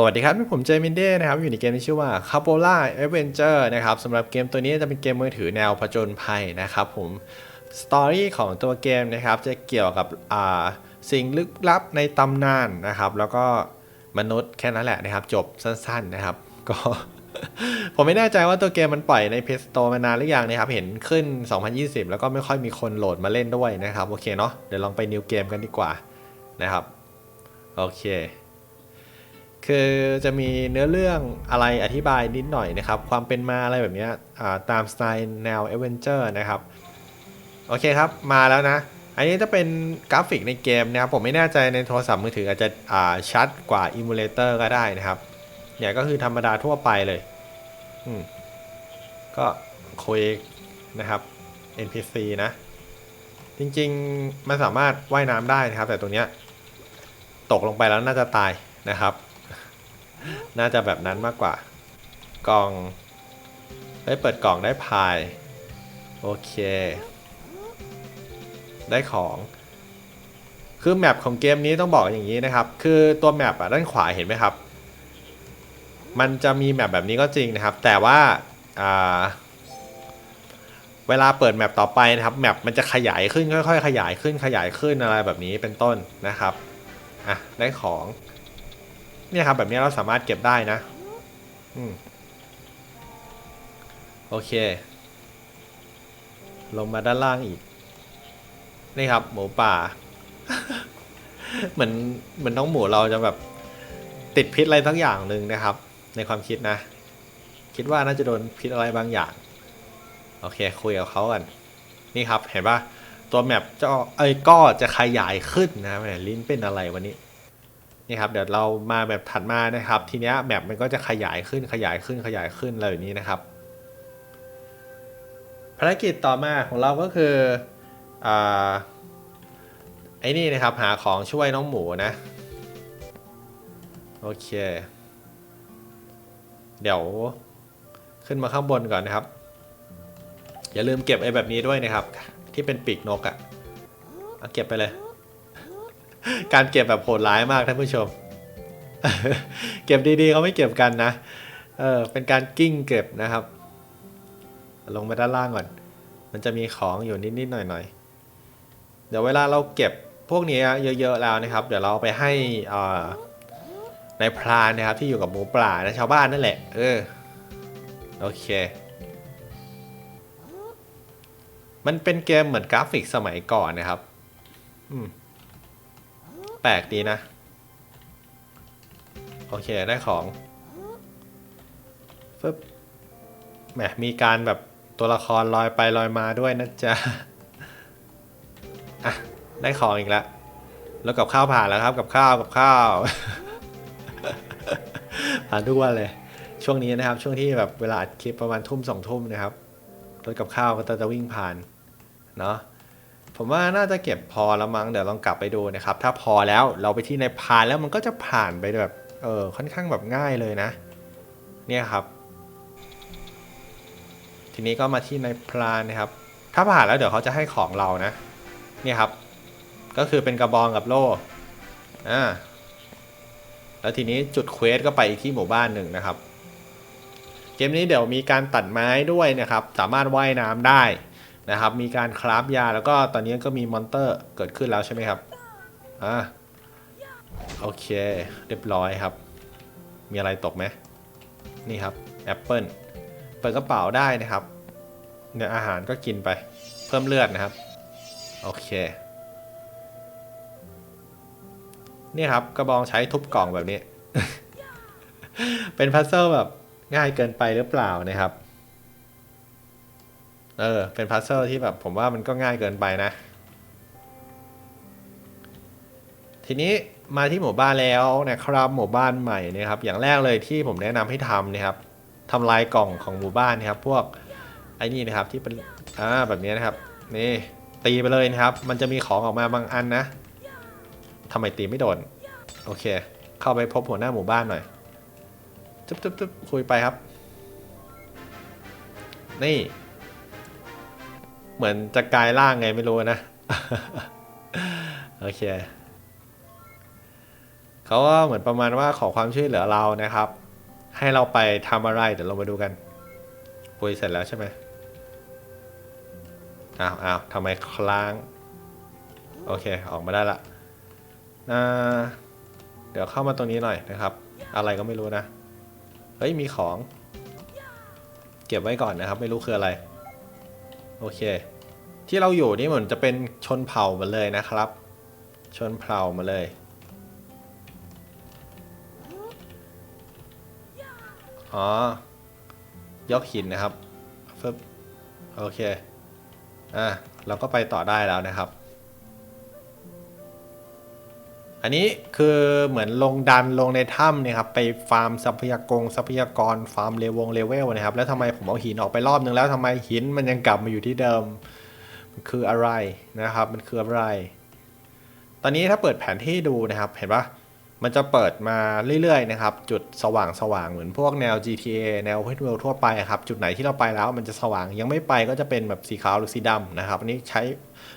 สวัสดีครับผมเจมินเด้นะครับ อยู่ในเกมที่ชื่อว่า c a p o l a Adventure นะครับสำหรับเกมตัวนี้จะเป็นเกมมือถือแนวผจญภัยนะครับผมสตอรี่ของตัวเกมนะครับ จะเกี่ยวกับสิ่งลึกลับในตำนานนะครับ แล้วก็มนุษย์แค่นั้นแหละนะครับ จบสั้นๆนะครับ ก็ ผมไม่แน่ใจว่าตัวเกมมันปล่อยใน Play Store มานานหรือยังนะครับ เห็นขึ้น 2020 แล้วก็ไม่ค่อยมีคนโหลดมาเล่นด้วยนะครับ โอเคเนาะเดี๋ยวลองไปนิวเกมกันดีกว่านะครับ โอเค คือจะมีเนื้อเรื่องอะไรอธิบายนิดหน่อยนะครับ ความเป็นมาอะไรแบบนี้ตามสไตล์แนว a อเวนเจอร์นะครับ โอเคครับ มาแล้วนะ อันนี้จะเป็นกราฟิกในเกมนะครับ ผมไม่แน่ใจในโทรศัพท์มือถืออาจจะชัดกว่าอิมูเลเตอร์ก็ได้นะครับ เนี่ยก็คือธรรมดาทั่วไปเลยก็คุยนะครับ NPC นะ จริงๆ มันสามารถว่ายน้ำได้นะครับ แต่ตัวเนี้ยตกลงไปแล้วน่าจะตายนะครับ น่าจะแบบนั้นมากกว่า กล่อง ได้เปิดกล่องได้พาย โอเค ได้ของ คือแมปของเกมนี้ต้องบอกอย่างนี้นะครับ คือตัวแมปอะด้านขวาเห็นไหมครับ มันจะมีแมปแบบนี้ก็จริงนะครับ แต่ว่าอ่าเวลาเปิดแมปต่อไปนะครับแมปมันจะขยายขึ้นค่อยๆ ขยายขึ้นขยายขึ้นอะไรแบบนี้เป็นต้นนะครับอะได้ของ เนี่ยครับแบบนี้เราสามารถเก็บได้นะอืมโอเค ลงมาด้านล่างอีก นี่ครับ หมูป่า เหมือนเหมือนน้องหมูเราจะแบบติดพิษอะไรทั้งอย่างหนึ่งนะครับ ในความคิดนะ คิดว่าน่าจะโดนพิษอะไรบางอย่าง โอเค คุยกับเขากัน นี่ครับ เห็นปะตัวแมปจะเอ้ยก็จะขยายขึ้นนะแหมลิ้นเป็นอะไรวันนี้ นี่ครับเดี๋ยวเรามาแบบถัดมานะครับ ทีเนี้ยแมปมันก็จะขยายขึ้นขยายขึ้นขยายขึ้นอะไรแบบนี้นะครับภารกิจต่อมาของเราก็คืออ่าไอ้นี่นะครับหาของช่วยน้องหมูนะโอเค เดี๋ยวขึ้นมาข้างบนก่อนนะครับ อย่าลืมเก็บไอ้แบบนี้ด้วยนะครับ ที่เป็นปีกนกอะ่ะเอาเก็บไปเลย การเก็บแบบโหดร้ายมากท่านผู้ชม เก็บดีๆเขาไม่เก็บกันนะ เออเป็นการกิ้งเก็บนะครับ ลงมาด้านล่างก่อน มันจะมีของอยู่นิดๆหน่อยๆ เดี๋ยวเวลาเราเก็บพวกนี้เยอะๆแล้วนะครับ เดี๋ยวเราไปให้อ่าในายพรานนะครับที่อยู่กับหมูป่านะชาวบ้านนั่นแหละ เออ โอเค มันเป็นเกมเหมือนกราฟิกสมัยก่อนนะครับ อืม แปลกดีนะ โอเคได้ของฟึบแหมมีการแบบตัวละครลอยไปลอยมาด้วยนะจ๊ะ อะ ได้ของอีกแล้ว แล้วกับข้าวผ่านแล้วครับ กับข้าวกับข้าว ผ่านทุกวันเลย ช่วงนี้นะครับ ช่วงที่แบบเวลาอัดคลิปประมาณทุ่มสองทุ่มนะครับรถกับข้าวก็จะวิ่งผ่าน เนาะ ผมว่าน่าจะเก็บพอแล้วมั้งเดี๋ยวลองกลับไปดูนะครับ ถ้าพอแล้วเราไปที่ในพานแล้วมันก็จะผ่านไปแบบเออค่อนข้างแบบง่ายเลยนะ เนี่ยครับ ทีนี้ก็มาที่ในพรานนะครับ ถ้าผ่านแล้วเดี๋ยวเขาจะให้ของเรานะ เนี่ยครับ ก็คือเป็นกระบองกับโล่อ่าแล้วทีนี้จุดเควสก็ไปที่หมู่บ้านหนึ่งนะครับ เกมนี้เดี๋ยวมีการตัดไม้ด้วยนะครับ สามารถว่ายน้ำได้ นะครับ มีการคราฟยาแล้วก็ตอนนี้ก็มีมอนเตอร์เกิดขึ้นแล้วใช่ไหมครับ อ่า โอเค เรียบร้อยครับ มีอะไรตกไหม นี่ครับแอปเปิลเปิดกระเป๋าได้นะครับ เนี่ยอาหารก็กินไป เพิ่มเลือดนะครับ โอเค นี่ครับกระบองใช้ทุบกล่องแบบนี้ เป็นพัซเซิลแบบง่ายเกินไปหรือเปล่านะครับ เออ เป็นพัซเซิลที่แบบผมว่ามันก็ง่ายเกินไปนะ ทีนี้มาที่หมู่บ้านแล้วนะครับหมู่บ้านใหม่นะครับ อย่างแรกเลยที่ผมแนะนำให้ทำนะครับทำลายกล่องของหมู่บ้านนะครับ พวกไอ้นี่นะครับที่เป็นอ่าแบบนี้นะครับ นี่ตีไปเลยนะครับ มันจะมีของออกมาบางอันนะทำไมตีไม่โดน โอเค เข้าไปพบหัวหน้าหมู่บ้านหน่อยจุ๊บจุ๊บจุ๊บคุยไปครับ นี่ เหมือนจะกลายร่างไงไม่รู้นะ โอเคเขาก็เหมือนประมาณว่าขอความช่วยเหลือเรานะครับ ให้เราไปทำอะไร เดี๋ยวเรามาดูกัน ปุยเสร็จแล้วใช่ไหมอ้าวอ้าวทำไมคล้าง โอเค ออกมาได้ละเดี๋ยวเข้ามาตรงนี้หน่อยนะครับ อะไรก็ไม่รู้นะ เฮ้ย มีของ เก็บไว้ก่อนนะครับ ไม่รู้คืออะไร โอเค ที่เราอยู่นี่เหมือนจะเป็นชนเผ่ามาเลยนะครับ ชนเผ่ามาเลย อ๋อยกหินนะครับฟึบโอเค อะเราก็ไปต่อได้แล้วนะครับ อันนี้คือเหมือนลงดันลงในถ้ำเนี่ยครับไปฟาร์มทรัพยากรทรัพยากรฟาร์มเลวงเลเวลนะครับ แล้วทำไมผมเอาหินออกไปรอบนึงแล้วทำไมหินมันยังกลับมาอยู่ที่เดิม มันคืออะไรนะครับ มันคืออะไร ตอนนี้ถ้าเปิดแผนที่ดูนะครับ เห็นปะมันจะเปิดมาเรื่อยๆนะครับ จุดสว่างสว่างเหมือนพวกแนว GTA แนว Open World ทั่วไปครับ จุดไหนที่เราไปแล้วมันจะสว่างยังไม่ไปก็จะเป็นแบบสีขาวหรือสีดำนะครับ อันนี้ใช้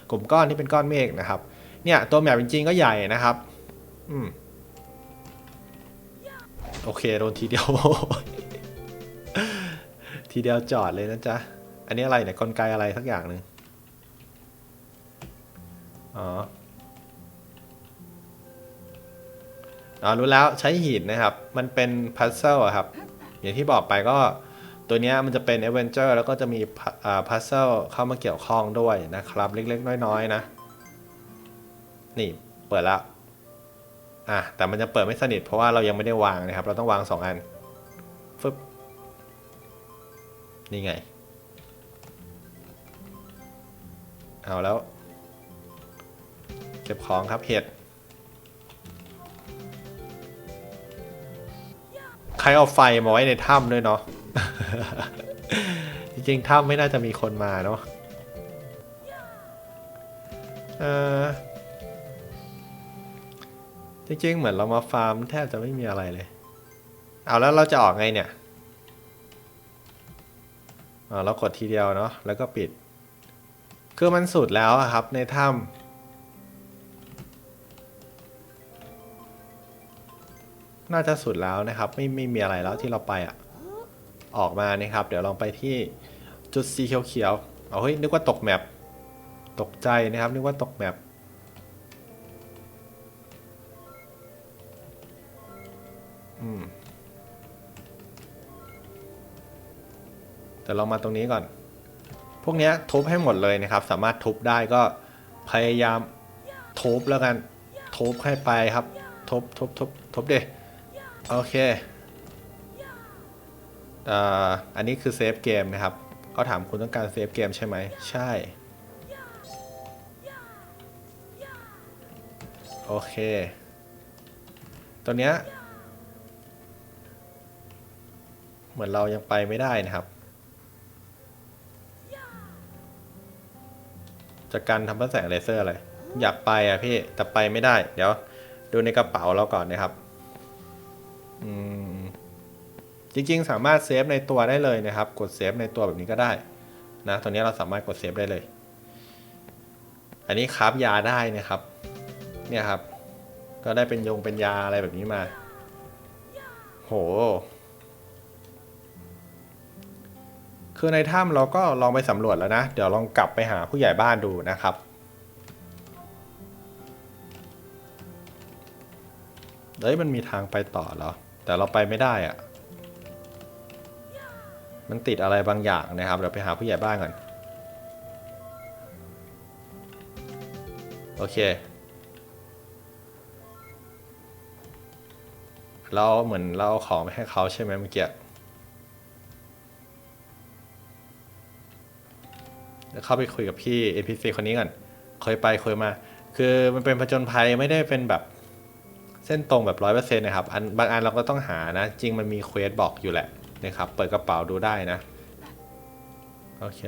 กลุ่มก้อนที่เป็นก้อนเมฆนะครับ เนี่ยตัวแมปจริงๆก็ใหญ่นะครับ อืม โอเค โดนทีเดียว ทีเดียวจอดเลยนะจ๊ะ อันนี้อะไรเนี่ยกลไกอะไรสักอย่างหนึ่งอ๋ออ๋อรู้แล้วใช้หินนะครับ มันเป็นพัซเซิลครับ อย่างที่บอกไปก็ตัวนี้มันจะเป็นเอเวนเจอร์แล้วก็จะมีพัซเซิลเข้ามาเกี่ยวข้องด้วยนะครับ เล็กๆ น้อยๆ นะ นี่ เปิดแล้ว อะแต่มันจะเปิดไม่สนิทเพราะว่าเรายังไม่ได้วางนะครับ เราต้องวางสองอันฟึบนี่ไง เอาแล้ว เก็บของครับเห็ด ใครเอาไฟมาไว้ในถ้ำด้วยเนาะ จริงๆถ้ำไม่น่าจะมีคนมาเนาะ เออ จริงๆ เหมือนเรามาฟาร์มแทบจะไม่มีอะไรเลย เอาแล้วเราจะออกไงเนี่ยเรากดทีเดียวเนาะแล้วก็ปิด คือมันสุดแล้วครับในถ้ำน่าจะสุดแล้วนะครับ ไม่ไม่มีอะไรแล้วที่เราไปอะ ออกมานะครับ เดี๋ยวลองไปที่จุดสีเขียวๆเอาเฮ้ยนึกว่าตกแมปตกใจนะครับ นึกว่าตกแมป แต่ลองมาตรงนี้ก่อน พวกนี้ทุบให้หมดเลยนะครับ สามารถทุบได้ก็พยายามทุบแล้วกันทุบให้ไปครับทุบทุบทุบทุบเดโอเคอันนี้คือเซฟเกมนะครับก็ถามคุณต้องการเซฟเกมใช่ไหมใช่ โอเค ตัวเนี้ยเหมือนเรายังไปไม่ได้นะครับ จากการทำพระแสงเลเซอร์อะไร อยากไปอะพี่ แต่ไปไม่ได้ เดี๋ยว ดูในกระเป๋าเราก่อนนะครับ อืม จริงๆ สามารถเซฟในตัวได้เลยนะครับ กดเซฟในตัวแบบนี้ก็ได้ นะ ตัวนี้เราสามารถกดเซฟได้เลย อันนี้คราฟยาได้นะครับ เนี่ยครับ ก็ได้เป็นยงเป็นยาอะไรแบบนี้มา โห คือในถ้ำเราก็ลองไปสำรวจแล้วนะ เดี๋ยวลองกลับไปหาผู้ใหญ่บ้านดูนะครับ เฮ้ยมันมีทางไปต่อเหรอ แต่เราไปไม่ได้อะมันติดอะไรบางอย่างนะครับ เดี๋ยวไปหาผู้ใหญ่บ้านก่อน โอเค เราเหมือนเราเอาของไปให้เขาใช่ไหมเมื่อกี้ เดี๋ยวเข้าไปคุยกับพี่ NPC คนนี้ก่อนเคยไปเคยมา คือมันเป็นผจญภัยไม่ได้เป็นแบบเส้นตรงแบบร้อยเปอร์เซ็นต์นะครับอันบางอันเราก็ต้องหานะ จริงมันมีเควสบอกอยู่แหละนะครับ เปิดกระเป๋าดูได้นะ โอเค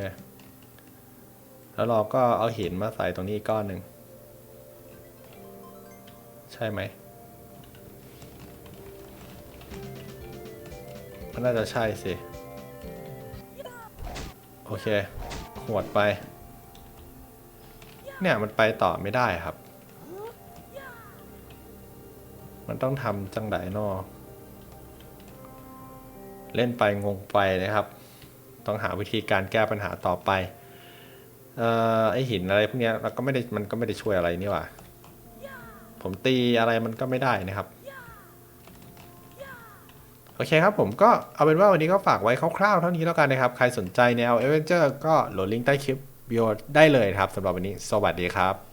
แล้วเราก็เอาหินมาใส่ตรงนี้อีกก้อนหนึ่ง ใช่ไหมมันน่าจะใช่สิ โอเค หวดไป เนี่ยมันไปต่อไม่ได้ครับ มันต้องทำจังไดนอเล่นไปงงไปนะครับ ต้องหาวิธีการแก้ปัญหาต่อไป เอ่อไอหินอะไรพวกนี้ยเราก็ไม่ได้มันก็ไม่ได้ช่วยอะไรนี่หว่า ผมตีอะไรมันก็ไม่ได้นะครับ โอเคครับผมก็เอาเป็นว่าวันนี้ก็ฝากไว้คร่าวๆเท่านี้แล้วกันนะครับ ใครสนใจแนวเอเวนเจอร์ก็โหลดลิงก์ใต้คลิปวิดีโอได้เลยครับสำหรับวันนี้ สวัสดีครับ